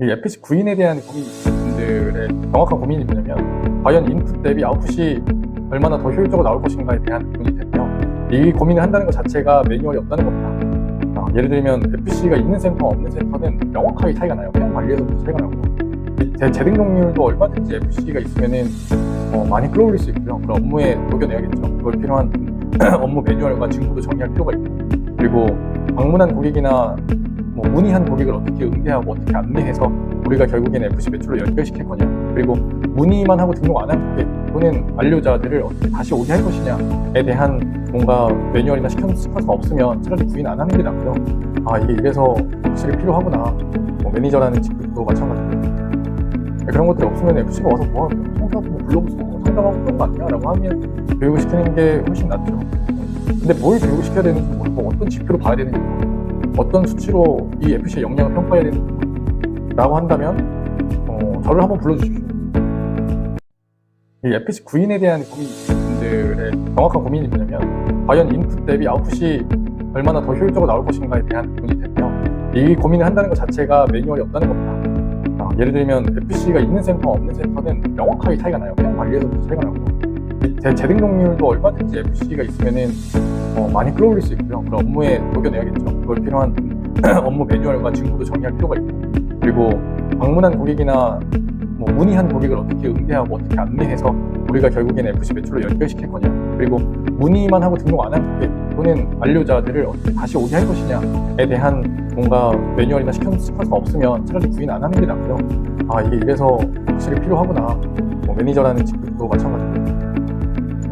이 FC 구인에 대한 고민 분들의 정확한 고민이 뭐냐면 과연 인풋 대비 아웃풋이 얼마나 더 효율적으로 나올 것인가에 대한 고민이 텐데요. 이 고민을 한다는 것 자체가 매뉴얼이 없다는 겁니다. 어, 예를 들면 FC가 있는 센터와 없는 센터는 명확하게 차이가 나요. 회원 관리에서부터 차이가 나고 재등록률도 얼마든지 FC가 있으면은 어, 많이 끌어올릴 수 있고요. 그럼 업무에 녹여내야겠죠. 그걸 필요한 업무 매뉴얼과 직무도 정리할 필요가 있고 그리고 방문한 고객이나 뭐 문의한 고객을 어떻게 응대하고 어떻게 안내해서 우리가 결국엔 FC 매출로 연결시킬 거냐. 그리고 문의만 하고 등록 안 한 고객 또는 완료자들을 어떻게 다시 오게 할 것이냐에 대한 뭔가 매뉴얼이나 시켜 스파가 없으면 차라리 구인 안 하는 게 낫고요. 아 이게 이래서 확실히 필요하구나. 뭐 매니저라는 직급도 마찬가지고. 그런 것들이 없으면 FC가 와서 뭐 하고 성사하고 뭐 불러보고 상담하고 그런 거 아니야? 라고 하면 교육을 시키는 게 훨씬 낫죠. 근데 뭘 교육을 시켜야 되는지 모르고 어떤 지표로 봐야 되는지 모르고 어떤 수치로 이 FC의 역량을 평가해야 라고 한다면 어, 저를 한번 불러주십시오 이 FC 구인에 대한 고민분들의 정확한 고민이 뭐냐면 과연 인풋 대비 아웃풋이 얼마나 더 효율적으로 나올 것인가에 대한 고민이 텐데요. 이 고민을 한다는 것 자체가 매뉴얼이 없다는 겁니다. 어, 예를 들면 FC가 있는 센터와 없는 센터는 명확하게 차이가 나요. 회원 관리에서부터 차이가 나고 이 재- 재등록률도 얼마든지 FC가 있으면은 어, 많이 끌어올릴 수 있고요. 그럼 업무에 녹여내야겠죠. 그걸 필요한 업무 매뉴얼과 직무도 정리할 필요가 있고. 그리고 방문한 고객이나 뭐 문의한 고객을 어떻게 응대하고 어떻게 안내해서 우리가 결국엔 FC 매출로 연결시킬 거냐. 그리고 문의만 하고 등록 안 한 고객 또는 완료자들을 어떻게 다시 오게 할 것이냐에 대한 뭔가 매뉴얼이나 시켜 스파가 없으면 차라리 구인 안 하는 게 낫고요. 아 이게 이래서 확실히 필요하구나. 뭐 매니저라는 직급도 마찬가지고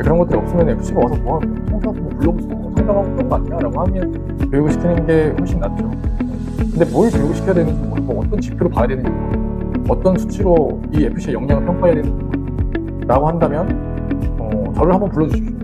그런 것들이 없으면 FC가 와서 뭐 하고 성사하고 뭐 불러보고 상담하고 그런 거 아니야? 라고 하면 교육을 시키는 게 훨씬 낫죠 근데 뭘 교육을 시켜야 되는지 모르고 어떤 지표로 봐야 되는지 모르고 어떤 수치로 이 FC의 역량을 평가해야 되는지 모르고 라고 한다면 어, 저를 한번 불러주십시오